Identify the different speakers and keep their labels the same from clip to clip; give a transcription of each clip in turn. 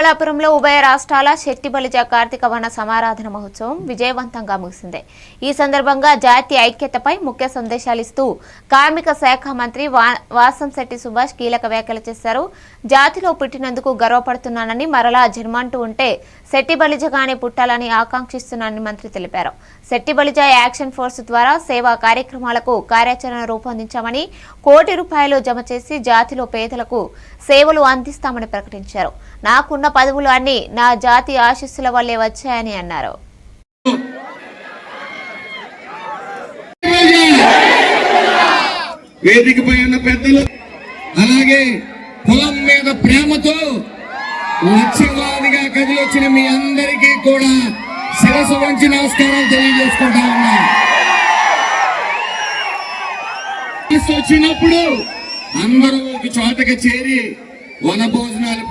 Speaker 1: మంగళాపురంలో ఉభయ రాష్ట్రాల శెట్టి బలిజ కార్తీక వన సమారాధన మహోత్సవం విజయవంతంగా ముగిసింది. ఈ సందర్భంగా జాతీయ ఐక్యతపై ముఖ్య సందేశాలు ఇస్తూ కార్మిక శాఖ మంత్రి వా- వాసంశెట్టి సుభాష్ కీలక వ్యాఖ్యలు చేశారు. జాతిలో పుట్టినందుకు గర్వపడుతున్నానని మరలా జన్మంటూ ఉంటే శెట్టి బలిజగానే పుట్టాలని ఆకాంక్షిస్తున్నానని మంత్రి తెలిపారు. శెట్టి బలిజ యాక్షన్ ఫోర్స్ ద్వారా సేవా కార్యక్రమాలకు కార్యాచరణ రూపొందించామని కోటి రూపాయలు జమ చేసి జాతిలో పేదలకు సేవలు అందిస్తామని ప్రకటించారు. నాకున్న పదవులు అన్ని నా జాతి ఆశీస్సుల వల్లే వచ్చాయని అన్నారు.
Speaker 2: వేదికపై ఉన్న పెద్దలు అలాగే పొలం మీద ప్రేమతో లక్ష్యవాదిగా కదిలొచ్చిన మీ అందరికీ కూడా శిరసు వంచి నమస్కారాలు తెలియజేసుకుంటా ఉన్నా. వచ్చినప్పుడు అందరూ ఒక చోటకి చేరి వన భోజనాలు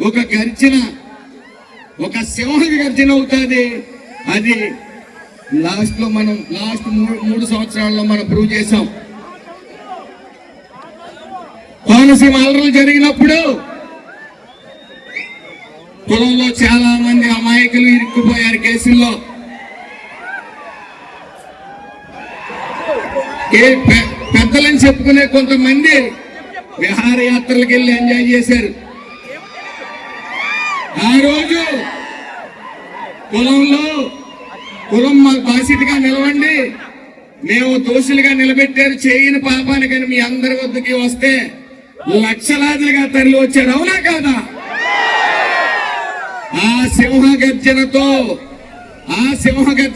Speaker 2: ఒక గర్జన ఒక సింహ గర్జన అవుతుంది. అది లాస్ట్లో మనం లాస్ట్ మూడు మూడు సంవత్సరాల్లో మనం ప్రూవ్ చేసాం కోనసీమ అలరలు జరిగినప్పుడు కులంలో చాలా మంది అమాయకులు ఇరుక్కుపోయారు కేసుల్లో. ఏ పె- పెద్దలని చెప్పుకునే కొంతమంది విహారయాత్రలకు వెళ్ళి ఎంజాయ్ చేశారు. ఆ రోజు కులంలో కులం మాకు బాసిటిగా నిలవండి. మేము దోషులుగా నిలబెట్టారు. చేయని పాపానికని మీ అందరి వద్దకి వస్తే లక్షలాదిగా తరలి వచ్చారు. అవునా కాదా? ఆ సింహ గర్జనతో ఆ సింహ గర్జన